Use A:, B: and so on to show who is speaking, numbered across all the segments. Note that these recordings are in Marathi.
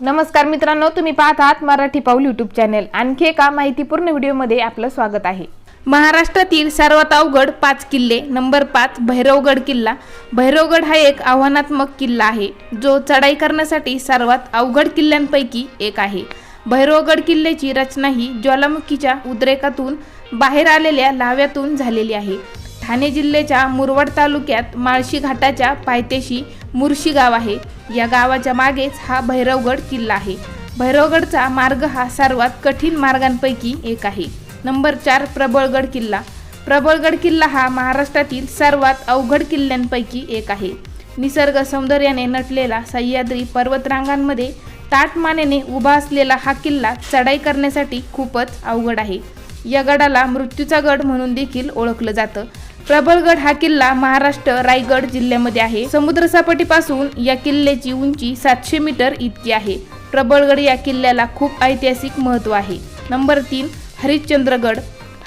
A: नमस्कार मित्रांनो तुम्ही पाहत आहात मराठी पाऊल यूट्यूब चॅनेल आणखी एका माहितीपूर्ण व्हिडिओमध्ये आपलं स्वागत आहे. महाराष्ट्रातील सर्वात अवघड पाच किल्ले. नंबर पाच भैरवगड किल्ला. भैरवगड हा एक आव्हानात्मक किल्ला आहे जो चढाई करण्यासाठी सर्वात अवघड किल्ल्यांपैकी एक आहे. भैरवगड किल्ल्याची रचना ही ज्वालामुखीच्या उद्रेकातून बाहेर आलेल्या लाव्यातून झालेली आहे. ठाणे जिल्ह्याच्या मुरवड तालुक्यात माळशी घाटाच्या पायथ्याशी मुर्शी गाव आहे. या गावाच्या मागेच हा भैरवगड किल्ला आहे. भैरवगडचा मार्ग हा सर्वात कठीण मार्गांपैकी एक आहे. नंबर चार प्रबळगड किल्ला. प्रबळगड किल्ला हा महाराष्ट्रातील सर्वात अवघड किल्ल्यांपैकी एक आहे. निसर्ग सौंदर्याने नटलेला सह्याद्री पर्वतरांगांमध्ये ताट मानेने उभा असलेला हा किल्ला चढाई करण्यासाठी खूपच अवघड आहे. या गडाला मृत्यूचा गड म्हणून देखील ओळखलं जातं. प्रबळगड हा किल्ला महाराष्ट्र रायगड जिल्ह्यामध्ये आहे. समुद्रसपाटीपासून या किल्ल्याची उंची सातशे मीटर इतकी आहे. प्रबळगड या किल्ल्याला खूप ऐतिहासिक महत्त्व आहे. नंबर तीन हरिश्चंद्रगड.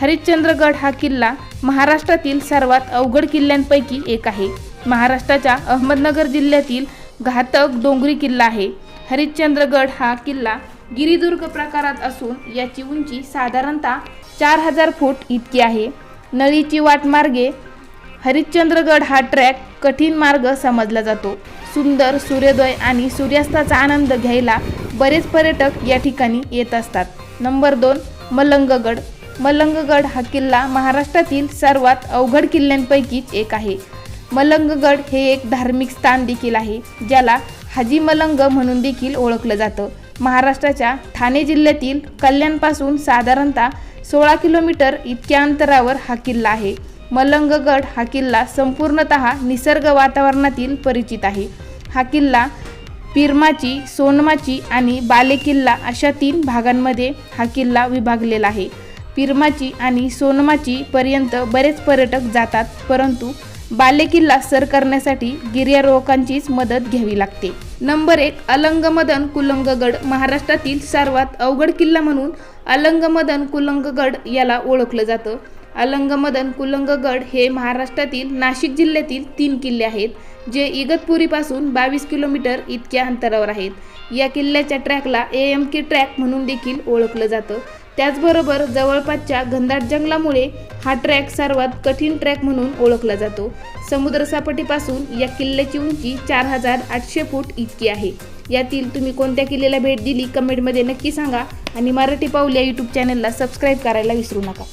A: हरिश्चंद्रगड हा किल्ला महाराष्ट्रातील सर्वात अवघड किल्ल्यांपैकी एक आहे. महाराष्ट्राच्या अहमदनगर जिल्ह्यातील घातक डोंगरी किल्ला आहे. हरिश्चंद्रगड हा किल्ला गिरिदुर्ग प्रकारात असून याची उंची साधारणतः चार हजार फूट इतकी आहे. नळीची वाट मार्गे हरिश्चंद्रगड हा ट्रॅक कठीण मार्ग समजला जातो. सुंदर सूर्योदय आणि सूर्यास्ताचा आनंद घ्यायला बरेच पर्यटक या ठिकाणी येत असतात. नंबर दोन मलंगगड. मलंगगड हा किल्ला महाराष्ट्रातील सर्वात अवघड किल्ल्यांपैकीच एक आहे. मलंगगड हे एक धार्मिक स्थान देखील आहे ज्याला हाजी मलंग म्हणून देखील ओळखलं जातं. महाराष्ट्राच्या ठाणे जिल्ह्यातील कल्याणपासून साधारणतः सोळा किलोमीटर इतक्या अंतरावर हा किल्ला आहे. मलंगगड हा किल्ला संपूर्णत निसर्ग वातावरणातील परिचित आहे. हा किल्ला पिरमाची सोनमाची आणि बालेकिल्ला अशा तीन भागांमध्ये हा किल्ला विभागलेला आहे. पिरमाची आणि सोनमाची पर्यंत बरेच पर्यटक जातात परंतु बालेकिल्ला सर करण्यासाठी गिर्यारोहकांचीच मदत घ्यावी लागते. नंबर एक अलंगमदन कुलंगगड महाराष्ट्रातील सर्वात अवघड किल्ला म्हणून अलंगमदन कुलंगगड याला ओळखलं जातं. अलंगमदन कुलंगगड हे महाराष्ट्रातील नाशिक जिल्ह्यातील तीन किल्ले आहेत जे इगतपुरीपासून बावीस किलोमीटर इतक्या अंतरावर आहेत. या किल्ल्याच्या ट्रॅकला ए एम के ट्रॅक म्हणून देखील ओळखलं जातं. त्याचबरोबर जवळपासच्या घनदाट जंगलामुळे हा ट्रॅक सर्वात कठीण ट्रॅक म्हणून ओळखला जातो. समुद्रसपाटीपासून या किल्ल्याची उंची चार हजार आठशे फूट इतकी आहे. यातील तुम्ही कोणत्या किल्ल्याला भेट दिली कमेंटमध्ये नक्की सांगा आणि मराठी पाऊल या यूट्यूब चॅनलला सबस्क्राईब करायला विसरू नका.